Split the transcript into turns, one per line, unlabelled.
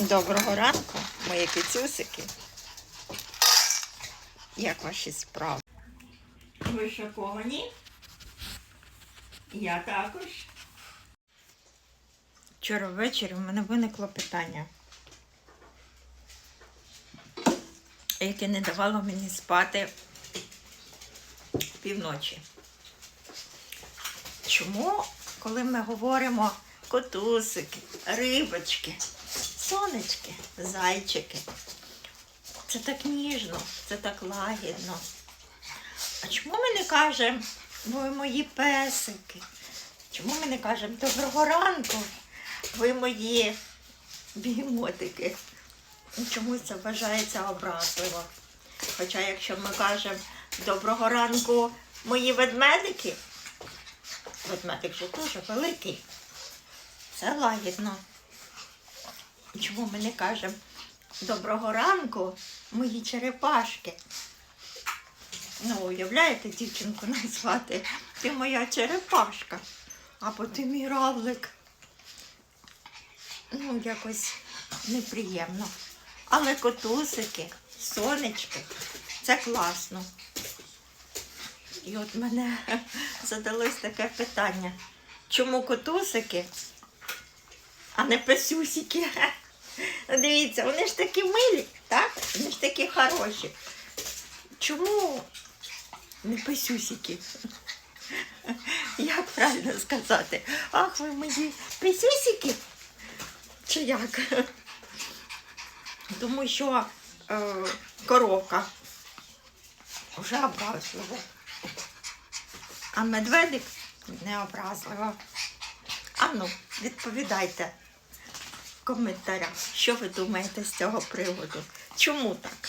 Доброго ранку, мої кицюсики. Як ваші справи? Ви шоковані? Я також. Вчора ввечері в мене виникло питання, яке не давало мені спати півночі. Чому, коли ми говоримо котусики, рибочки, сонечки, зайчики, це так ніжно, це так лагідно. А чому ми не кажемо, ви мої песики? Чому ми не кажемо доброго ранку, ви мої бігемотики? Ну, Чомусь це вважається образливо. Хоча якщо ми кажемо доброго ранку, мої ведмедики, ведмедик же дуже великий, це лагідно. Чому ми не кажемо доброго ранку, мої черепашки? Ну, уявляєте, дівчинку назвати ти моя черепашка, або ти мій равлик. Ну, якось неприємно. Але котусики, сонечки, це класно. І от мене задалось таке питання. Чому котусики, а не песюсики? Дивіться, вони ж такі милі, так? Вони ж такі хороші. Чому не песюсики? Як правильно сказати? Ах, ви мої песюсики? Чи як? Тому що е, коровка вже образлива. А медведик не образливо. А ну, відповідайте коментарях, що ви думаєте з цього приводу. Чому так?